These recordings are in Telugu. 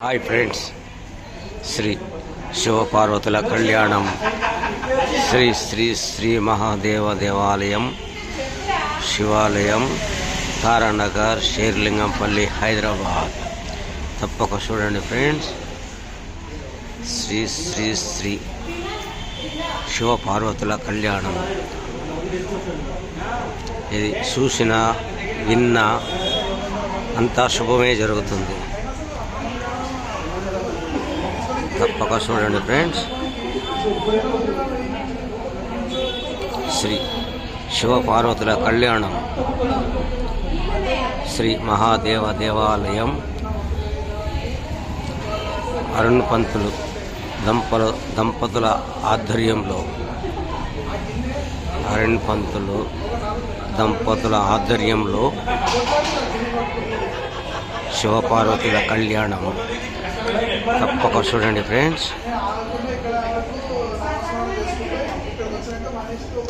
హాయ్ ఫ్రెండ్స్ శ్రీ శివపార్వతుల కళ్యాణం శ్రీ శ్రీ శ్రీ మహాదేవ దేవాలయం శివాలయం తారానగర్ షేర్లింగంపల్లి హైదరాబాద్ తప్పక చూడండి ఫ్రెండ్స్ శ్రీ శ్రీ శ్రీ శివపార్వతుల కళ్యాణం ఇది చూసిన విన్నా అంతా శుభమే జరుగుతుంది. తప్పక చూడండి ఫ్రెండ్స్. శ్రీ శివపార్వతుల కళ్యాణం. శ్రీ మహాదేవ దేవాలయం. అరుణ్ పంతులు దంపల దంపతుల ఆధ్వర్యంలో అరుణ్ పంతులు దంపతుల ఆధ్వర్యంలో శివపార్వతుల కళ్యాణం. తప్పక చూడండి ఫ్రెండ్స్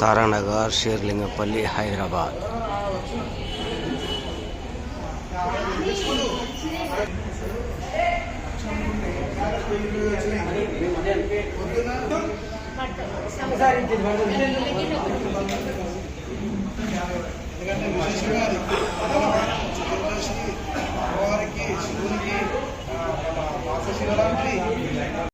తారానగర్ షేర్లింగపల్లి హైదరాబాద్